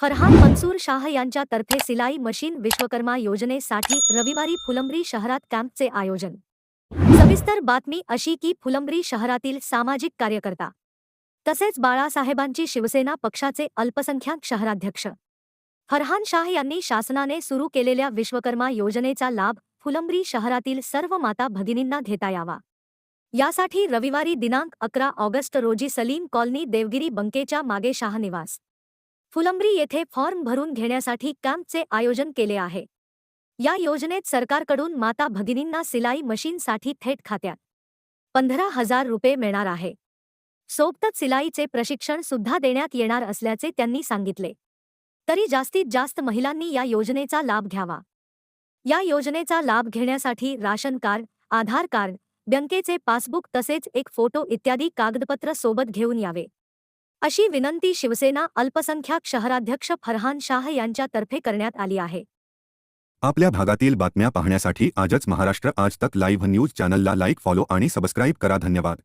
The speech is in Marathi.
फरहान मंसूर शाह यांच्यातर्फे सिलाई मशीन विश्वकर्मा योजनेसाठी रविवारी फुलंब्री शहरात कॅम्पचे आयोजन. सविस्तर बातमी अशी की फुलंब्री शहरातील सामाजिक कार्यकर्ता तसेच बाळासाहेबांची शिवसेना पक्षाचे अल्पसंख्याक शहराध्यक्ष. फरहान शाह यांनी शासनाने सुरू केलेल्या विश्वकर्मा योजनेचा लाभ फुलंब्री शहरातील सर्व माता भगिनींना घेता यावा. यासाठी रविवारी दिनांक अकरा ऑगस्ट रोजी सलीम कॉलनी देवगिरी बंकेच्या मागे शाह निवास फुलंब्री येथे फॉर्म भरून घेण्यासाठी कॅम्पचे आयोजन केले आहे. या योजनेत सरकारकडून माता भगिनींना सिलाई मशीनसाठी थेट खात्यात. पंधरा हजार रुपये मिळणार आहे. सोबतच सिलाईचे प्रशिक्षण सुद्धा देण्यात येणार असल्याचे त्यांनी सांगितले. तरी जास्तीत जास्त महिलांनी या योजनेचा लाभ घ्यावा. या योजनेचा लाभ घेण्यासाठी राशन कार्ड आधार कार्ड बँकेचे पासबुक तसेच एक फोटो इत्यादी कागदपत्र सोबत घेऊन यावे. अशी विनंती शिवसेना अल्पसंख्याक शहराध्यक्ष फरहान शाह यांच्यातर्फे करण्यात आली आहे. आपल्या भागातील बातम्या पाहण्यासाठी आजच महाराष्ट्र आज तक लाईव्ह न्यूज चॅनलला लाईक फॉलो आणि सबस्क्राईब करा. धन्यवाद.